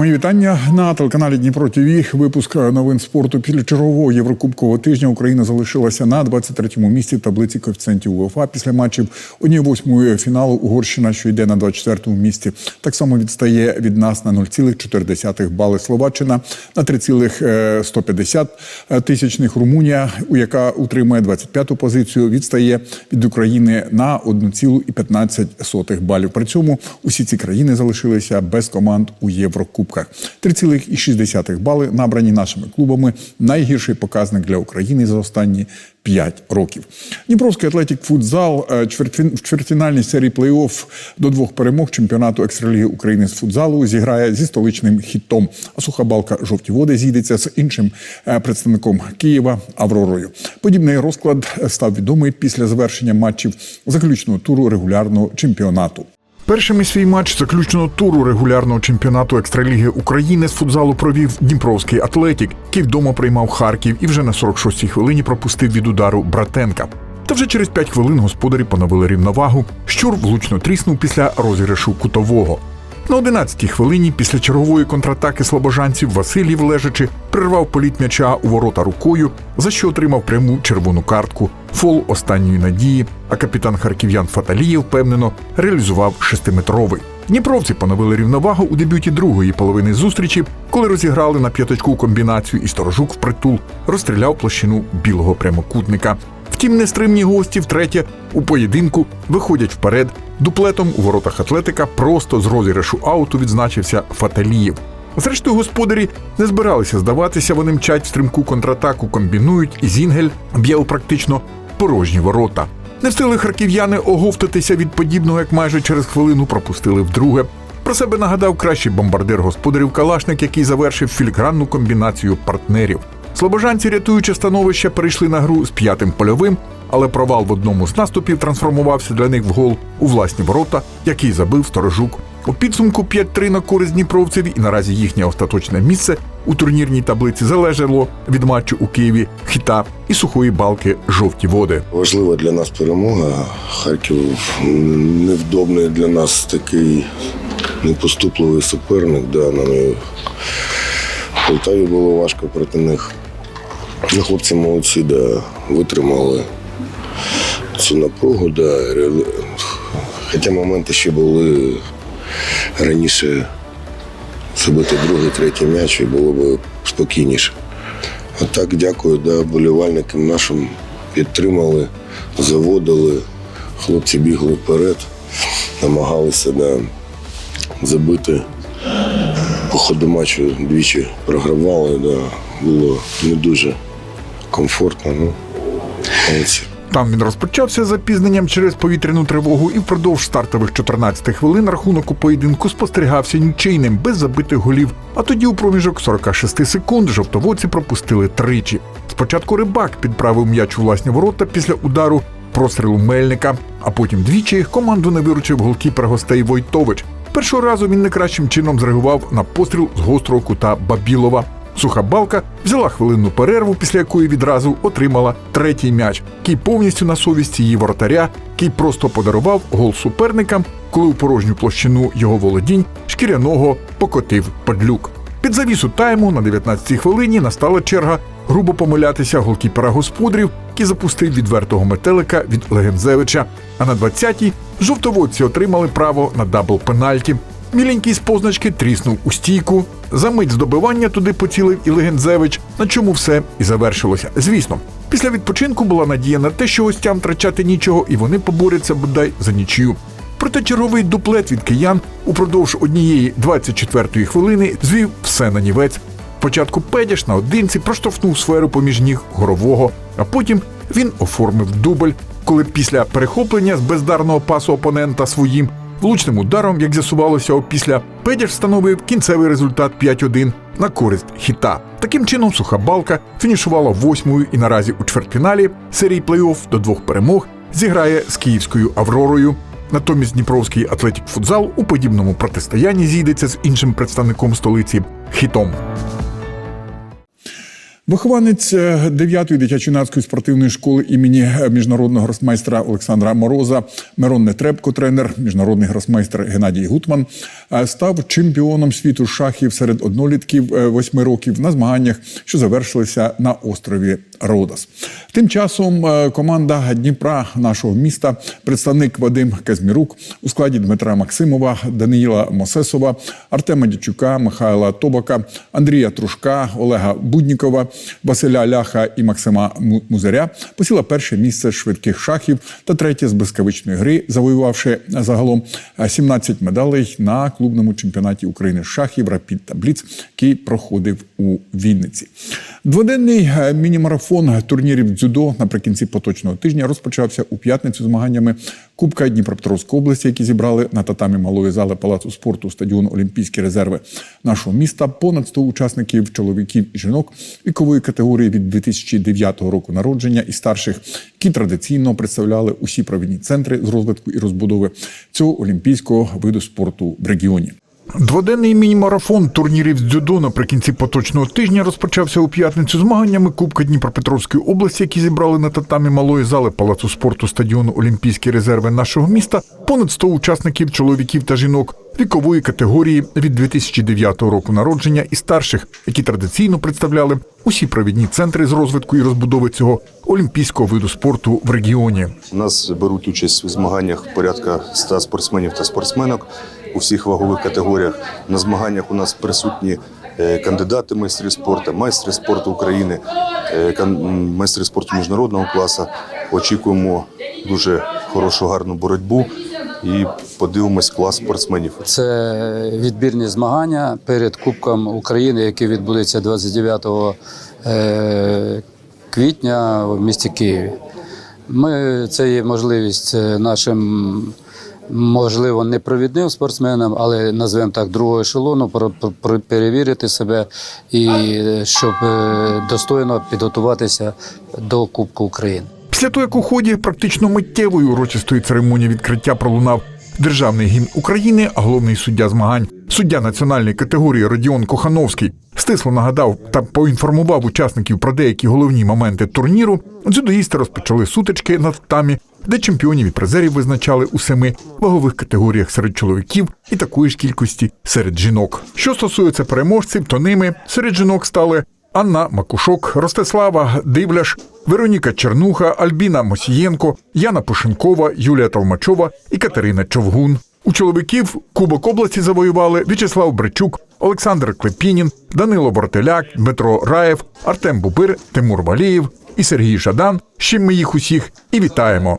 Мої вітання на телеканалі Дніпро ТВ. Випуск новин спорту після чергового єврокубкового тижня Україна залишилася на 23-му місці таблиці коефіцієнтів УЄФА після матчів 1-8 фіналу. Угорщина, що йде на 24-му місці, так само відстає від нас на 0,4 бали. Словаччина на 3,150 тисячних. Румунія, у яка утримує 25-ту позицію, відстає від України на 1,15 балів. При цьому усі ці країни залишилися без команд у Єврокубках. 3,6 бали набрані нашими клубами. Найгірший показник для України за останні 5 років. Дніпровський атлетік футзал е, в чвертьфінальній серії плей-офф до двох перемог чемпіонату екстраліги України з футзалу зіграє зі столичним хітом. А суха балка жовті води зійдеться з іншим е, представником Києва Авророю. Подібний розклад став відомий після завершення матчів заключного туру регулярного чемпіонату. Першими свій матч заключного туру регулярного чемпіонату екстраліги України з футзалу провів Дніпровський атлетік, який вдома приймав Харків і вже на 46-й хвилині пропустив від удару Братенка. Та вже через 5 хвилин господарі поновили рівновагу. Щур влучно тріснув після розіграшу кутового. На 11-й хвилині після чергової контратаки слобожанців Васильєв лежачи прервав політ м'яча у ворота рукою, за що отримав пряму червону картку, фол останньої надії. А капітан харків'ян Фаталієв впевнено реалізував шестиметровий. Дніпровці поновили рівновагу у дебюті другої половини зустрічі, коли розіграли на п'яточку комбінацію і сторожук впритул розстріляв площину білого прямокутника. Втім, нестримні гості втретє у поєдинку виходять вперед. Дуплетом у воротах атлетика просто з розіграшу ауту відзначився Фаталієв. Зрештою, господарі не збиралися здаватися, вони мчать в стрімку контратаку, комбінують, і Зінгель б'є у практично порожні ворота. Не встигли харків'яни оговтатися від подібного, як майже через хвилину пропустили вдруге. Про себе нагадав кращий бомбардир господарів Калашник, який завершив філігранну комбінацію партнерів. Слобожанці, рятуючи становище, перейшли на гру з п'ятим польовим, але провал в одному з наступів трансформувався для них в гол у власні ворота, який забив сторожук. У підсумку 5-3 на користь дніпровців, і наразі їхнє остаточне місце у турнірній таблиці залежало від матчу у Києві хіта і сухої балки жовті води. Важлива для нас перемога. Харків невдобний для нас такий непоступливий суперник. Да, нам Полтаві було важко проти них. Ну, хлопці молодці, да, витримали цю напругу. Да, Хоча моменти ще були раніше забити другий, третій м'яч і було б спокійніше. А так дякую да, болівальникам нашим підтримали, заводили. Хлопці бігли вперед, намагалися да, забити. Ходу матчу двічі програвали, да, було не дуже комфортно. Ну. Там він розпочався з запізненням через повітряну тривогу і впродовж стартових 14 хвилин рахунок у поєдинку спостерігався нічийним, без забитих голів. А тоді у проміжок 46 секунд жовтоводці пропустили тричі. Спочатку рибак підправив м'яч у власні ворота після удару прострілу Мельника, а потім двічі команду не виручив голкіпер гостей Войтович. Першого разу він не кращим чином зреагував на постріл з гострого кута Бабілова. Суха балка взяла хвилинну перерву, після якої відразу отримала третій м'яч, який повністю на совісті її воротаря, який просто подарував гол суперникам, коли у порожню площину його володінь шкіряного покотив падлюк. Під завісу тайму на 19-й хвилині настала черга грубо помилятися голкіпера господарів, який запустив відвертого метелика від Легензевича. А на 20-й жовтоводці отримали право на дабл пенальті. Міленький з позначки тріснув у стійку. За мить здобивання туди поцілив і Легензевич, на чому все і завершилося. Звісно, після відпочинку була надія на те, що гостям втрачати нічого, і вони поборються бодай за нічию. Проте черговий дуплет від киян упродовж однієї 24-ї хвилини звів все на нівець. Спочатку Педяш на одинці проштовхнув сферу поміж ніг горового, а потім він оформив дубль, коли після перехоплення з бездарного пасу опонента своїм влучним ударом, як з'ясувалося опісля, Педяш встановив кінцевий результат 5-1 на користь хіта. Таким чином, суха балка фінішувала восьмою і наразі у чвертьфіналі серії плей-офф до двох перемог зіграє з київською Авророю. Натомість Дніпровський атлетік футзал у подібному протистоянні зійдеться з іншим представником столиці хітом. Вихованець 9-ї дитячо-юнацької спортивної школи імені е, міжнародного гросмайстра Олександра Мороза. Мирон Нетребко, тренер, міжнародний гросмайстер Геннадій Гутман, е, став чемпіоном світу шахів серед однолітків е, восьми років на змаганнях, що завершилися на острові Родос. Тим часом е, команда Дніпра нашого міста, представник Вадим Казмірук у складі Дмитра Максимова, Даниїла Мосесова, Артема Дячука, Михайла Тобака, Андрія Трушка, Олега Буднікова, Василя Ляха і Максима Му- Музаря посіла перше місце швидких шахів та третє з блискавичної гри, завоювавши загалом е, 17 медалей на клубному чемпіонаті України шахів Рапід та Бліц, який проходив у Вінниці. Дводенний е, міні-марафон турнірів дзюдо наприкінці поточного тижня розпочався у п'ятницю змаганнями Кубка Дніпропетровської області, які зібрали на татамі малої зали палацу спорту стадіон Олімпійські резерви нашого міста. Понад 100 учасників чоловіків і жінок вікової категорії від 2009 року народження і старших, які традиційно представляли усі провідні центри з розвитку і розбудови цього олімпійського виду спорту в регіоні. Дводенний міні-марафон турнірів з дзюдо наприкінці поточного тижня розпочався у п'ятницю змаганнями Кубка Дніпропетровської області, які зібрали на татамі малої зали палацу спорту стадіону Олімпійські резерви нашого міста. Понад 100 учасників чоловіків та жінок вікової категорії від 2009 року народження і старших, які традиційно представляли усі провідні центри з розвитку і розбудови цього олімпійського виду спорту в регіоні. У нас беруть участь у змаганнях порядка 100 спортсменів та спортсменок у всіх вагових категоріях. На змаганнях у нас присутні е, кандидати майстри спорту, майстри спорту України, е, майстри спорту міжнародного класу. Очікуємо дуже хорошу гарну боротьбу і подивимось клас спортсменів. Це відбірні змагання перед Кубком України, який відбудеться 29 е, квітня в місті Києві. Ми, це є можливість нашим, можливо, не провідним спортсменам, але назвемо так другого ешелону, перевірити себе і щоб е, достойно підготуватися до Кубку України. Після того, як у ході практично миттєвої урочистої церемонії відкриття пролунав державний гімн України, а головний суддя змагань, суддя національної категорії Родіон Кохановський, стисло нагадав та поінформував учасників про деякі головні моменти турніру. Дзюдоїсти розпочали сутички на татамі, де чемпіонів і призерів визначали у семи вагових категоріях серед чоловіків і такої ж кількості серед жінок. Що стосується переможців, то ними серед жінок стали Анна Макушок, Ростислава Дивляш, Вероніка Чернуха, Альбіна Мосієнко, Яна Пушенкова, Юлія Толмачова і Катерина Човгун. У чоловіків Кубок області завоювали В'ячеслав Бричук, Олександр Клепінін, Данило Бортеляк, Дмитро Раєв, Артем Бубир, Тимур Валієв і Сергій Жадан. Чим ми їх усіх і вітаємо.